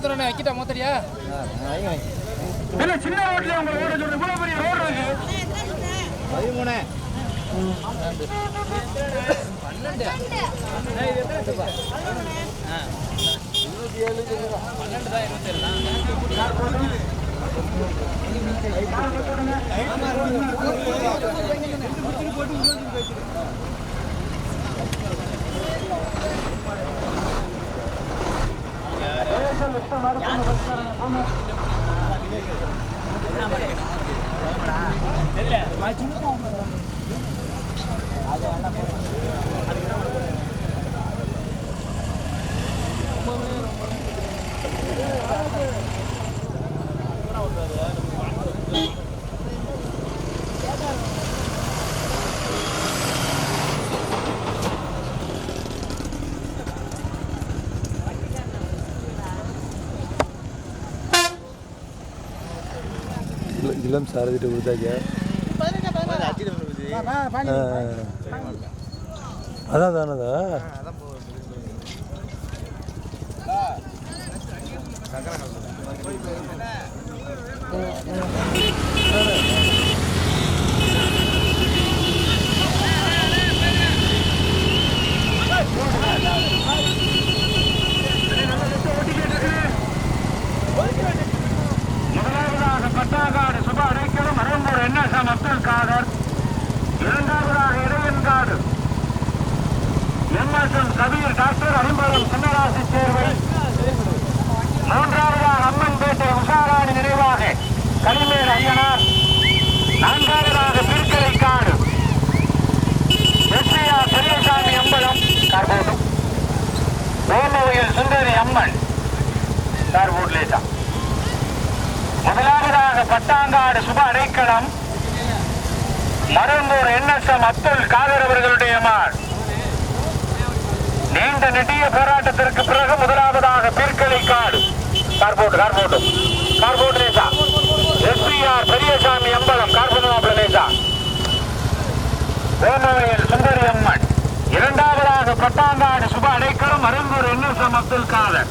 வளர்த்துறேன் வைக்கிட்டா மொத்தடியா? சின்ன ரோட்ல உங்களை ஓட சொல்றேன் இவ்வளவு பெரிய ரோடு இருக்கு. பதிமூணு. பன்னெண்டு. பன்னெண்டு தான் இருபத்தி ஏழு தெரியல எல்லாம் சாரதிட்டு கொடுத்தாங்க அதான் தானதா Thank you. Pattangadu Subha Adaikalam Marambur N S M Abdul Khader. இரண்டாவதாக Idaiyankadu M S M Kabir doctor Arimbalam Chinnarasi Servai. மூன்றாவதாக அம்மன்பேட்டை உஷாராணி நினைவாக களிமேல் ஐயனார் நான்காவதாக பிற்கரை காடு. எஸ்பிஆர் பெரியசாமி அம்பலம் கார்போட்டும். ஓமவையில் சுந்தரி அம்மன் கார்போட் லேசா. முதலாவதாக பட்டாங்காடு சுப அடைக்கலம். மருந்தூர் என்எஸ்எம் அப்துல் காதர் அவர்களுடைய மாள். நீண்ட நெடிய போராட்டத்திற்கு பிறகு முதலாவதாக பிற்கலை காடு. கார்போட் கார்போட் கார்போட் நேசா. எஸ்பிஆர் பெரியசாமி அம்பலம் கார்போட் மாப்பிள நேசா. ஓமோயில் சுந்தரி அம்மன். இரண்டாவதாக பட்டாங்காடு சுப அடைக்கலம் மருந்தூர் என்எஸ்எம் அப்துல் காதர்.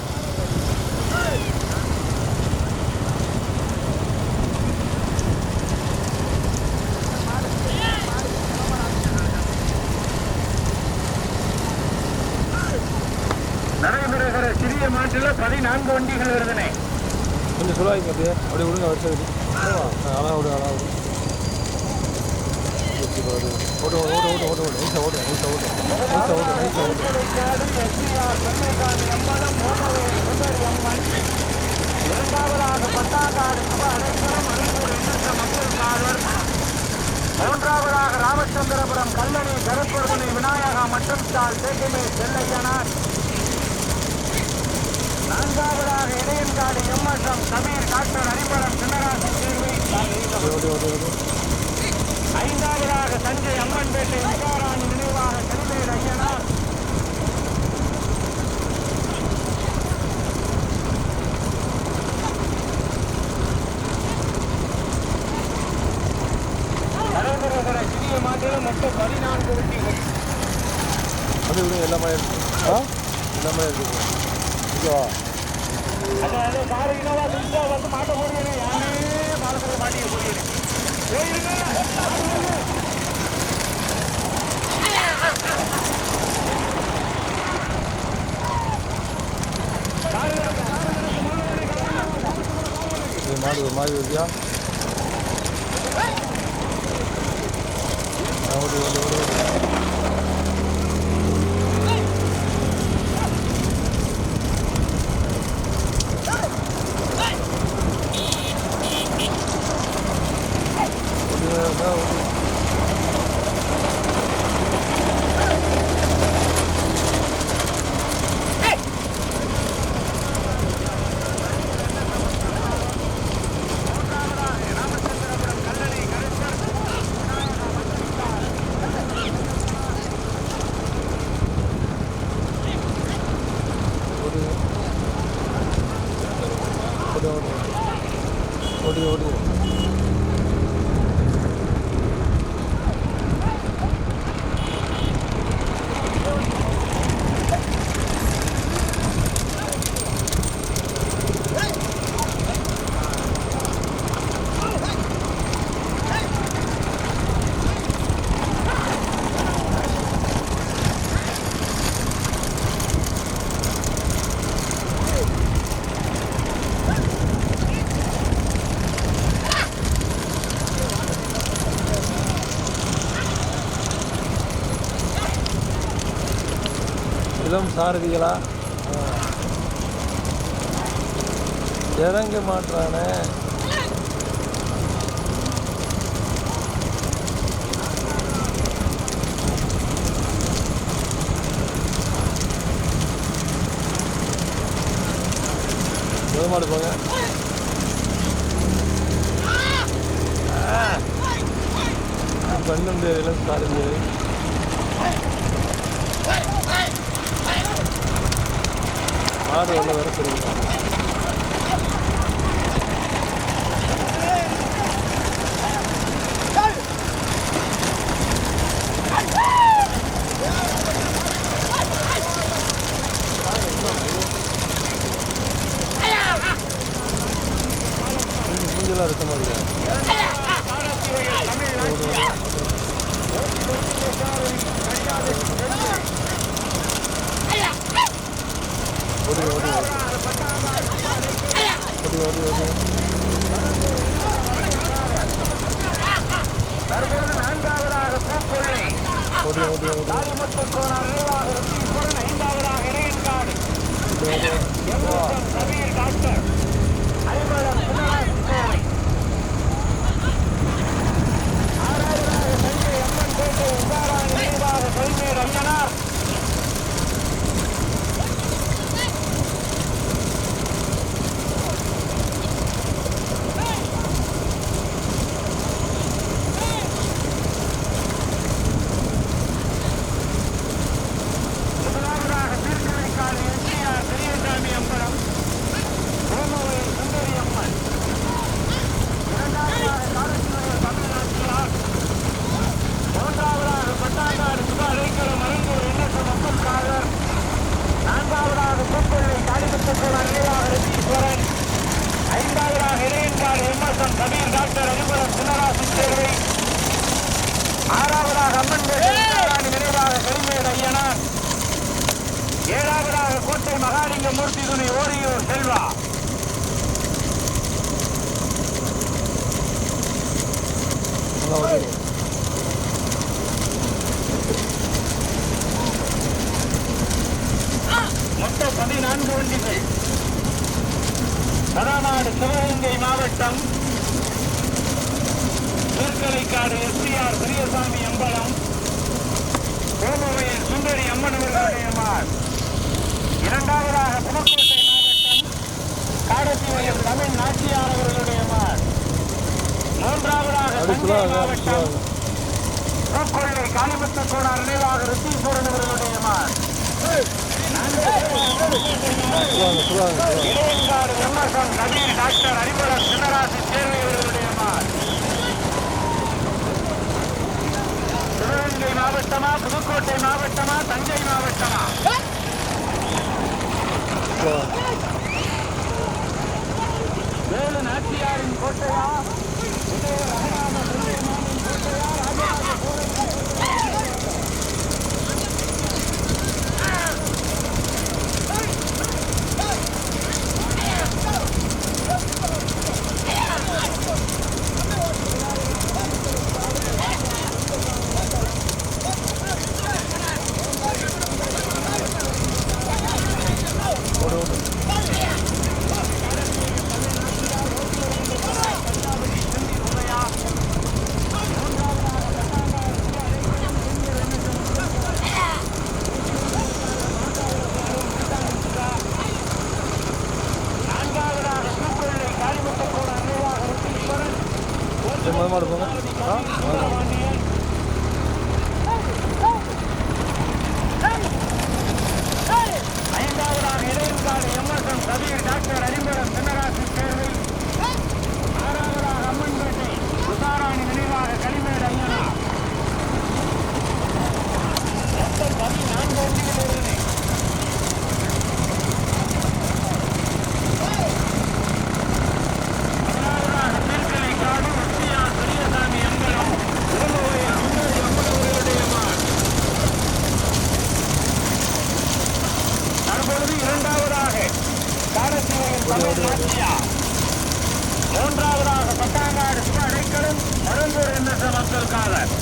சிறிய மாட்டில் பதினான்கு வண்டிகள் வருதுனே கொஞ்சம் சொல்லாதீங்க அப்படியே. அப்படியே விடுங்க வருஷம் அழகா விடு அழகா விடு. ஓட்டு ஓட்டு ஓட்டு ஓட்டு ஓட்டு. நைஸா ஓட்டு நைஸா ஓட்டு. நைஸா ஓட்டு நைஸா ஓட்டு. இரண்டாவதாக பட்டாக்காடு சுப அடைக்கலம் அரும்பூர் எண்ணற்ற மக்கள் காவலர் மூன்றாவதாக ராமச்சந்திரபுரம் கல்லணை கருப்பொருமனை விநாயகா மற்றும் தால் தேக்கமே செல்லையனார். நான்காவதாக Idaiyankadu M S M Kabir doctor Hariparam Chinnarasi Thervai ஐந்தாவதாக தஞ்சை அம்மன்பேட்டை உஷாராணி நினைவாக கலிமேல் ஐயனார். நடைபெறுகிற சிறிய மாட்டில் மொத்தம் பதினான்கு வெட்டிகள் அது எல்லாமே இருக்கு. எல்லாமே இருக்கு. ஓகேவா அதாவது காரு இனோவா வந்து மாட்ட போறீங்க யானே பாலத்தில் மாட்டிக்க போறீங்க மாடு ஒரு மாதிரி இருக்கியா ஓட்டு ஓட்டு ஓட்டு ஆ, ஓட்டு ஓட்டு ஓட்டு ஓட்டு ஓட்டு ஓட்டு இளம் சாரதிகளா? இறங்க மாட்டானே. மாடு போங்க. பண்ண முடியாது சாரதி மாடு உள்ள வர மூஞ்செல்லாம் இருக்க மாதிரி ஓடி ஓடி ஓடி ஓடி ஓடி ஓடி தற்பொழுது நான்காவதாக பூக்கொள்ளை ஓடி ஓடி ஓடி காளிமுத்துக்கோன் அறிவாக ருத்தீஸ்வரன் ஐந்தாவதாக Idaiyankadu M S M Kabir doctor Aimbalam Punarasi Kovai ஆறாவதாக தஞ்சை அம்மன் பேட்டை உபாராணி நினைவாக கொள்மேர் ஐயனார் முதலாவதாக திருக்கரைக்காடு எஸ்டிஆர் பெரியசாமி அம்பலம் ஓமவை சுந்தரி அம்மன் இரண்டாவதாக காலத்தினுடைய தமிழ்நாட்டியார் மூன்றாவதாக பட்டாங்காடு சுதா அடைக்கலம் மருந்தூர் எண்ணற்ற மக்களுக்காகர் நான்காவதாக பூக்கொள்ளை காளிமுத்துக்குள் அன்னையாக ரத்தீஸ்வரன் ஐந்தாவதாக இடையன்காடு எம்எஸ்எம் கபீர் டாக்டர் அறிமுகம் சின்னராசி சேர்வை ஆறாவதாக அம்மன் பேட்டை நினைவாக கரிமேடு ஐயனார் ஏழாவதாக கோட்டை மகாலிங்க மூர்த்தி துணை ஓரியூர் செல்வா நல்லா ஓடி பதினான்கு வண்டிகள் கடநாடு சிவகங்கை மாவட்டம் திருக்கலைக்காடு எஸ்டிஆர் பெரியசாமி அம்பலம் கோமவையில் சுந்தரி அம்மனவர்களுடைய மார் இரண்டாவதாக புதுக்கோட்டை மாவட்டம் காடத்திவயம் தமிழ் நாச்சியார் அவர்களுடைய மார் மூன்றாவதாக தஞ்சை மாவட்டம் பூக்கொள்ளை காளிமுத்து கோடார் நினைவாக ரித்தீஸ்வரன் அவர்களுடைய மார் டாக்டர் அறிமுகம் சின்னராசி சேர்வை சிவகங்கை மாவட்டமா புதுக்கோட்டை மாவட்டமா தஞ்சை மாவட்டமா வேலு நாச்சியாரின் கோட்டையா விஜய ரகுராம சுந்தரமானின் கோட்டையா ராஜராஜ சோழன் ஓடி ஓடி நான்காவதாக பூக்கொள்ளை காளிமுத்தக்கோடு அன்னைவாக ருத்தீஸ்வரன் சரி மொதல் மாடு போங்க ஆ சுப்பிரமணியன் ஐந்தாவதாக இடையன்காடு எம்எஸ்எம் கபீர் டாக்டர் அறிமுகம் சின்னராசி சேர்வை ஆறாவதாக அம்மன்பேட்டை உதாராணி நினைவாக களிமேடு ஐயனா மொத்தம் பதினான்கு வண்டிகள் வருது பதினாறாவது திருக்கலைக்காடு உச்சியார் பெரியசாமி அம்பலம் திருமலையில் சுந்தரி அம்மனவர்களுடைய மான் தற்பொழுது இரண்டாவதாக காரசீமையின் தமிழ் நாச்சியா மூன்றாவதாக பட்டாங்காடு சிவ அடைக்கலும் மருந்தூர் என்ற மக்கள் காலர்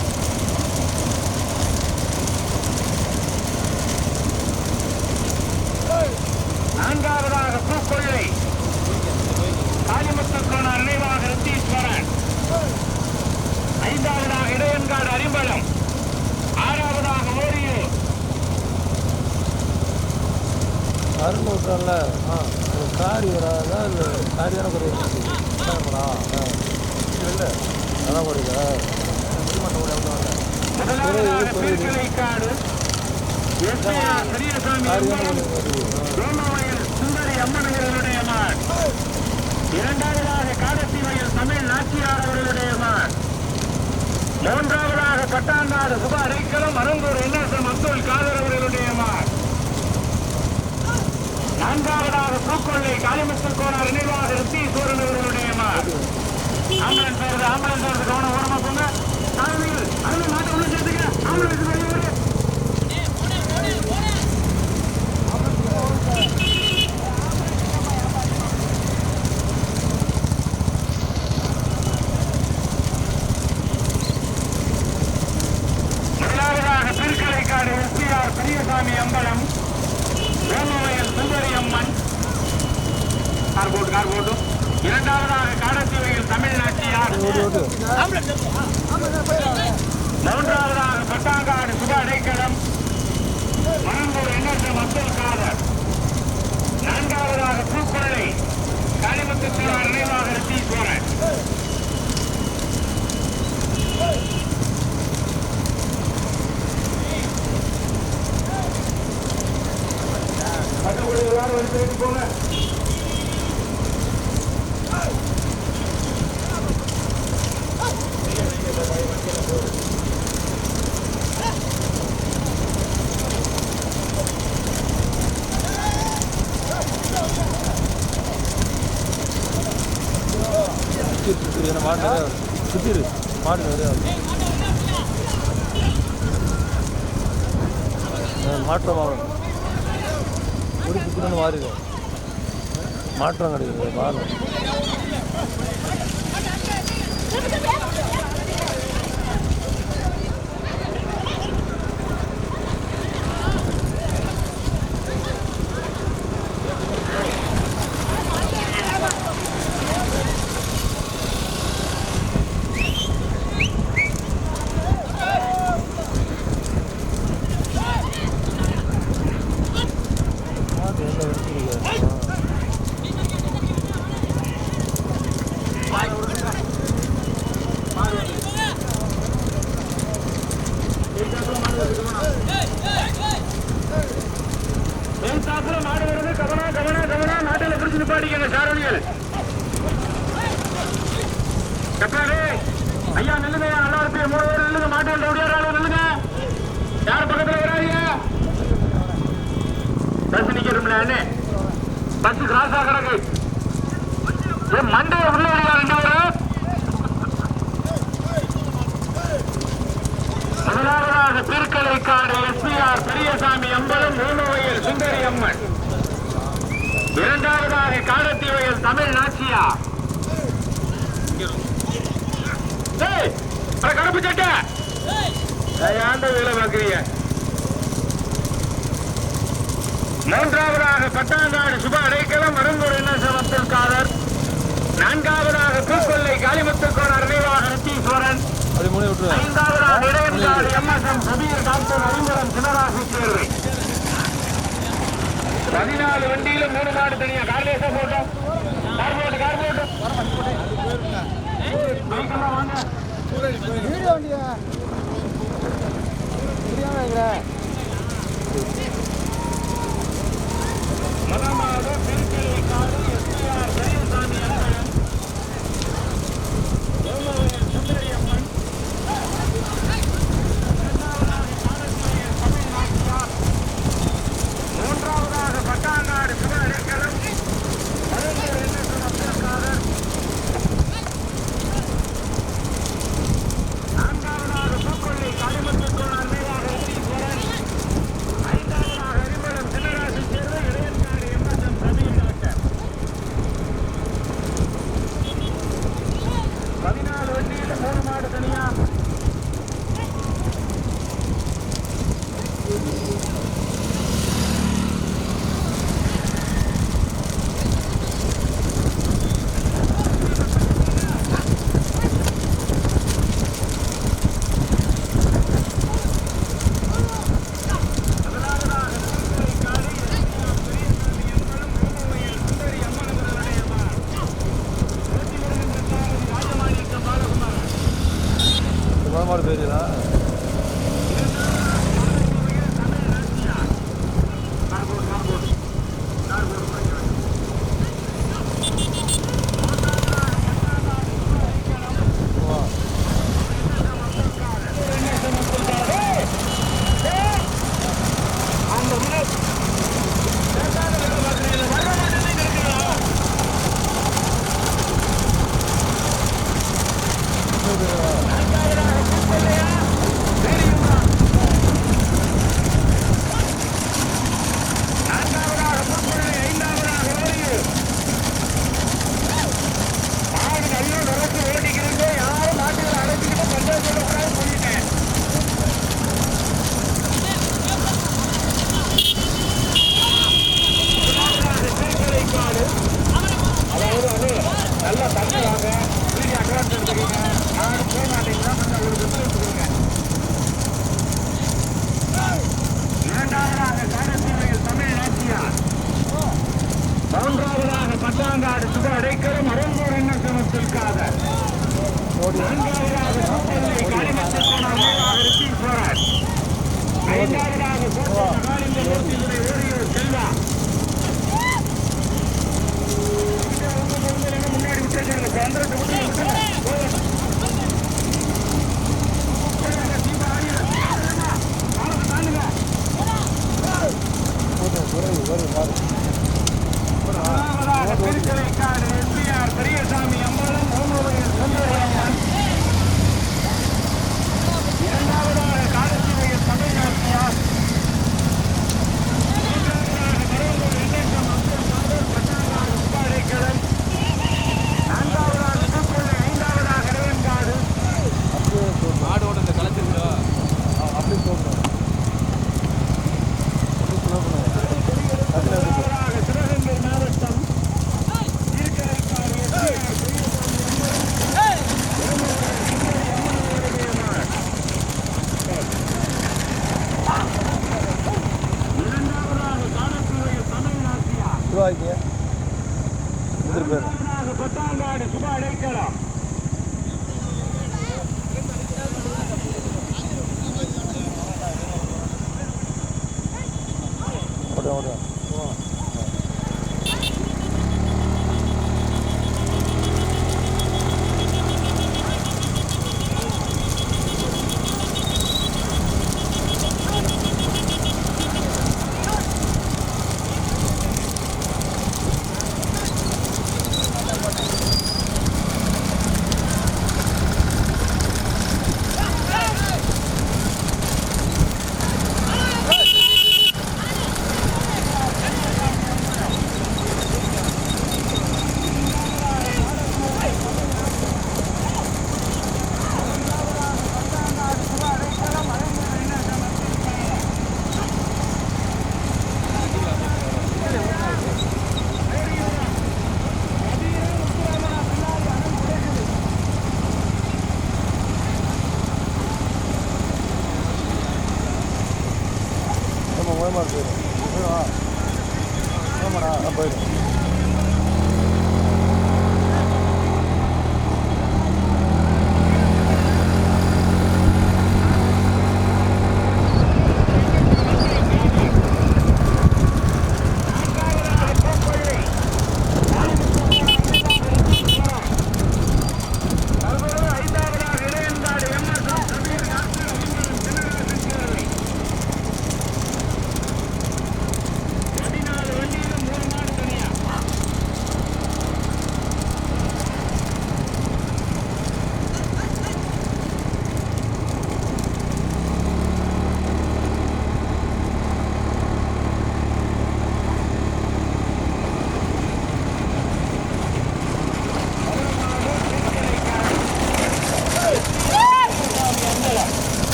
அரிம்பலம் ஆறாவதாக மோரியூர் அருண் ஆ ஒரு வராதா இல்லை காடியான குறையா இல்லை அதான் குறையா சுந்தரி இரண்டாவதாக வயல் தமிழ் நாச்சியார் அவர்களுடைய மான் மூன்றாவதாக பட்டாண்டாடு சுபா அரைக்கலம் அரங்கூர் இன்னசம் அப்துல் காதர் அவர்களுடைய மான் நான்காவதாக பூக்கொள்ளை காளிமுத்தல் கோனார் நிர்வாக ரித்தீஸ்வரன் அவர்களுடைய மான் ஆம்புலன்ஸ் வருது ஆம்புலன்ஸ் வருது கவனம் ஓரமா போங்க. சாமிகள் அதுல மாட்ட உள்ள சேர்த்துக்க ஆம்புலன்ஸ் வெளியே வருது முதலாவதாக Thirukkalaikkadu S P R Periyasamy Ambalam Vemavayal Sundari Amman car போட்டு கார் போட்டு இரண்டாவதாக காடத்தி வயல் தமிழ்நாட்டியார் ஓட்டு ஓட்டு மூன்றாவதாக பட்டாங்காடு சுப அடைக்கலம் மரங்கூர் எண்ணற்றம் அப்துல் காதர் நான்காவதாக பூக்கொள்ளை காளிமுத்து சிவார் நினைவாக ரித்தீஸ்வரன் மற்றபடி போங்க சுற்றி மாடு மாற்றம் ஆகும் ஒரு மாறிடும் மாற்றம் கிடையாது மாறும். திருக்கலைக்காடு எஸ்பிஆர் பெரியசாமி அம்பலம் மூணுவையில் சுந்தரி அம்மன் இரண்டாவதாக காடத்தி தமிழ் நாச்சியா. கருப்பு சட்டை. ஏய், ஏன்டா வேலை பார்க்கறீங்க மூன்றாவதாக பட்டாங்காடு சுப அடைக்கலம் மருங்கூர் என்ன அப்துல் காதர் நான்காவதாக பூக்கொல்லை காளிமுத்து கோணர் நித்தீஸ்வரன் அப்படி மூணு விட்டுருவேன் பதினாலு வண்டியில மூணு மாடு தனியா. கார்லேசா போட்டோம் கார் போட்டு கார் போட்டு. வீடியோ வண்டியா? முதலாவது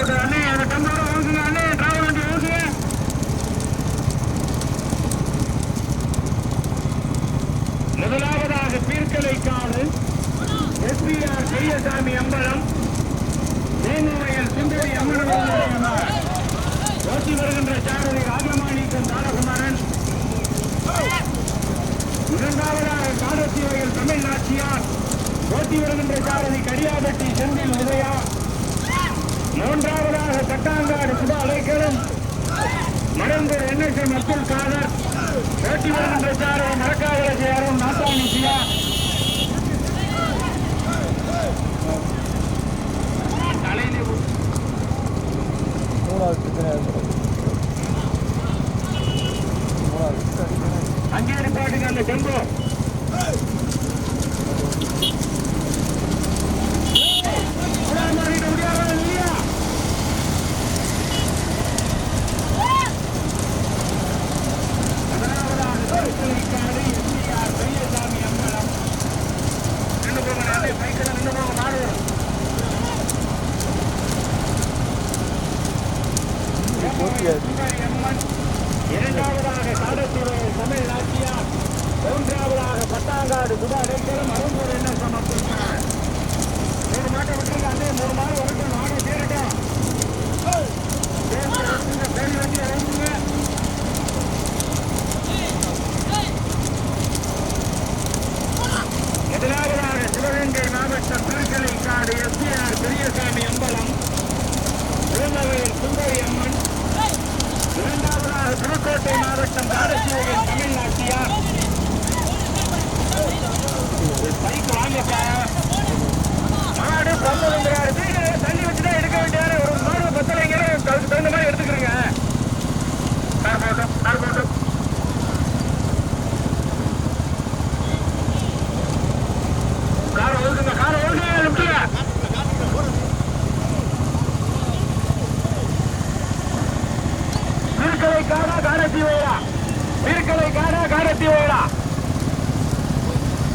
அண்ணே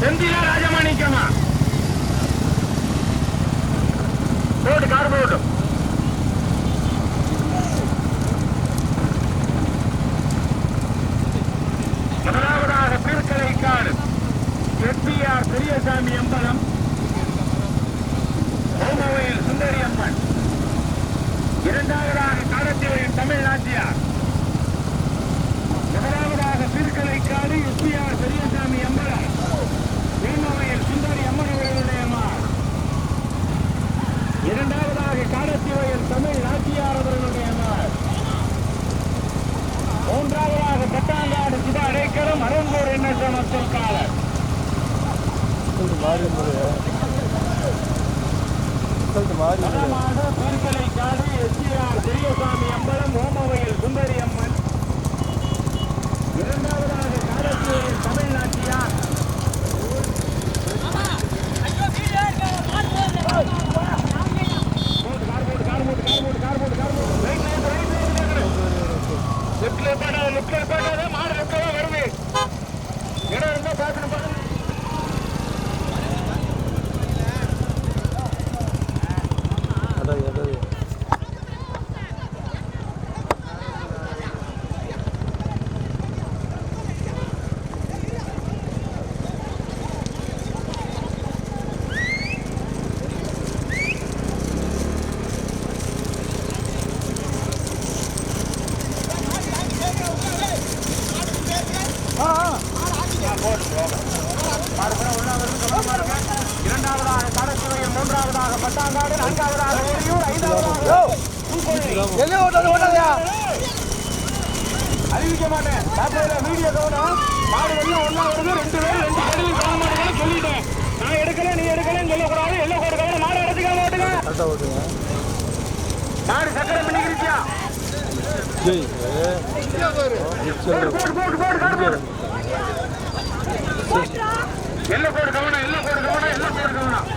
செந்திலா ராஜமாணிக்கமா ரோடு கார் ரோடு முதலாவதாக திருக்கலைக்காடு எஸ்பிஆர் பெரியசாமி அம்பலம். ஓமவையில் சுந்தரி அம்மன். இரண்டாவதாக காலத்தேவையில் தமிழ் நாட்டியார் முதலாவதாக திருக்கலைக்காடு எஸ்பிஆர் பெரியசாமி அம்பலம். பேராசிரியர் தமிழ் நாச்சியார் அவர்களுடைய மூன்றாவதாக பட்டாங்காடு சித அடைக்கலம் அரங்கூர் எண்ணற்ற மக்கள் காலர் பெரியசாமி அம்பலம் ஓமவையில் சுந்தரி அம்மன். இரண்டாவதாக காலத்தூரில் தமிழ் లెఫ్ట్ లెఫ్ట్ లెఫ్ట్ எல்ல போடு கவனம் எல்ல போடு கவனம் எல்ல போடு கவனம்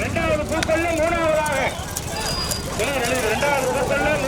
ரெண்டாவது பூக்கல்ல மூணாவதாக ரெண்டாவது பூக்கல்ல